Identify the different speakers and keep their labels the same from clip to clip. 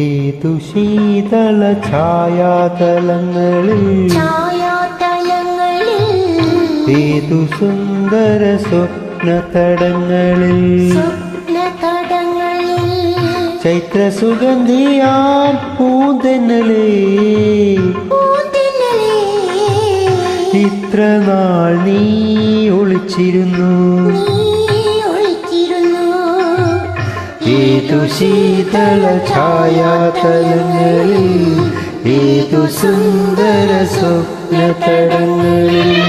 Speaker 1: ഏതു ശീതള ഛായാതലങ്ങളിൽ
Speaker 2: ഛായാതലങ്ങളിൽ
Speaker 1: ഏതു സുന്ദര സ്വപ്നതടങ്ങളിൽ
Speaker 2: സ്വപ്നതടങ്ങളിൽ
Speaker 1: ചൈത്ര സുഗന്ധിയാൽ പൂന്തന്നലേ ഇത്ര നാൾ നീ ഒളിച്ചിരുന്നു. शीतल छायात हे सुन्दर स्वप्नतडङ्गी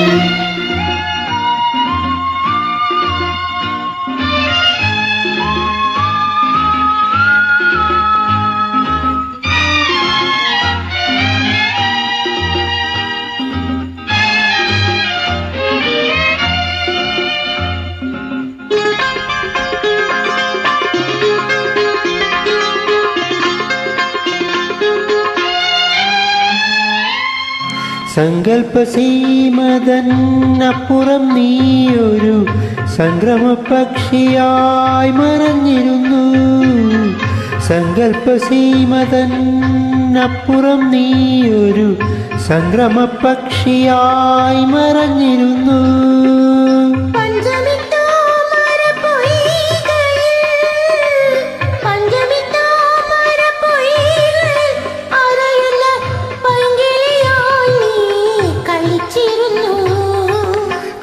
Speaker 1: സങ്കല്പസീമതന്നപ്പുറം നീയൊരു സംക്രമപക്ഷിയായി മറഞ്ഞിരുന്നു. സങ്കല്പസീമതന്നപ്പുറം നീയൊരു സംക്രമപക്ഷിയായി മറഞ്ഞിരുന്നു.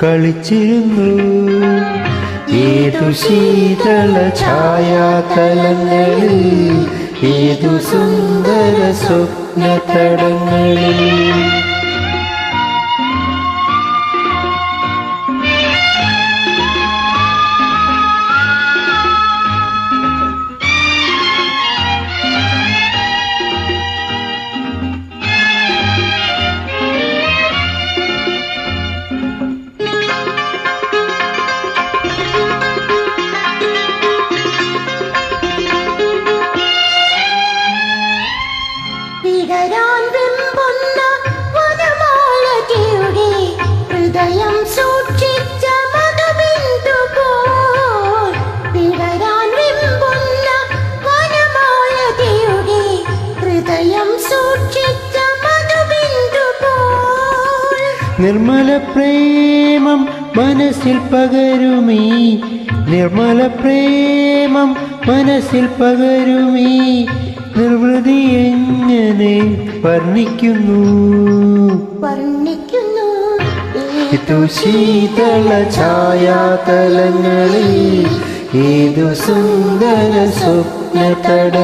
Speaker 2: കളിച്ചിരുന്നു.
Speaker 1: ഏതു ശീതള ഛായാതലങ്ങളിൽ ഏതു സുന്ദര സ്വപ്നതടങ്ങളിൽ. നിർമ്മല പ്രേമം മനസ്സിൽ പകരുമീ. നിർമ്മല പ്രേമം മനസ്സിൽ പകരുമീ. നിർവൃതി എങ്ങനെ വർണിക്കുന്നു?
Speaker 2: വർണിക്കുന്നു.
Speaker 1: ഇതു ശീതള ഛായാതലങ്ങളിൽ ഏതു സുന്ദര സ്വപ്നതടങ്ങളിൽ.